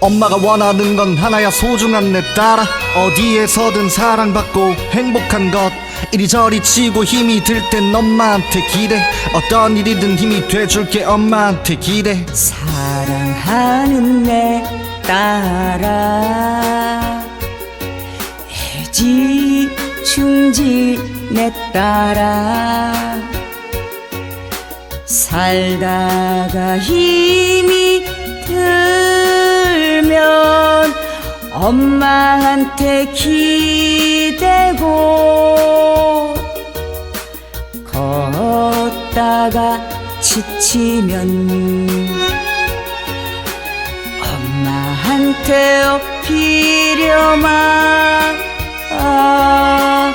엄마가 원하는 건 하나야 소중한 내 딸아. 어디에서든 사랑받고 행복한 것. 이리저리 치고 힘이 들 땐 엄마한테 기대. 어떤 일이든 힘이 돼줄게 엄마한테 기대. 사랑하는 내 딸아. 애지중지 내 딸아. 살다가 힘이 들면 엄마한테 기대고 걷다가 지치면 엄마한테 엎이려마. 아,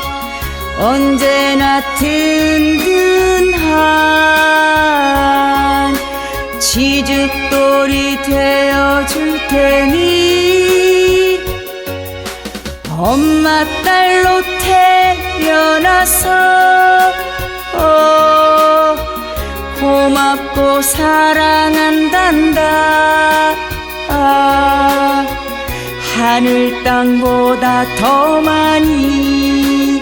언제나 든든한 지죽돌이 되어줄 테니 엄마 딸로 태어나서 어, 고맙고 사랑한단다. 아, 하늘 땅보다 더 많이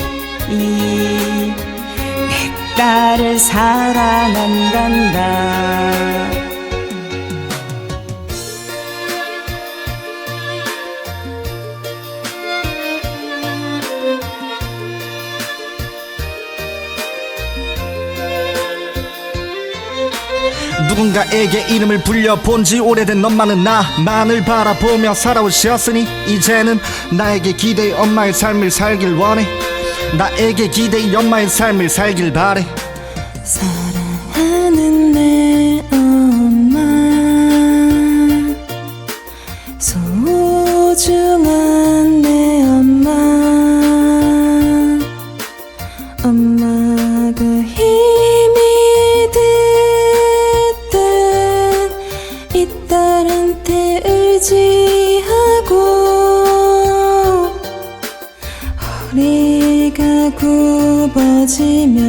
내 딸을 사랑한단다 누군가에게 이름을 불려본 지 오래된 엄마는 나만을 바라보며 살아오셨으니 이제는 나에게 기대의 엄마의 삶을 살길 원해. 나에게 기대의 엄마의 삶을 살길 바래. 사랑하는 내 엄마 굽어지면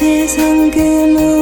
세상 그 모든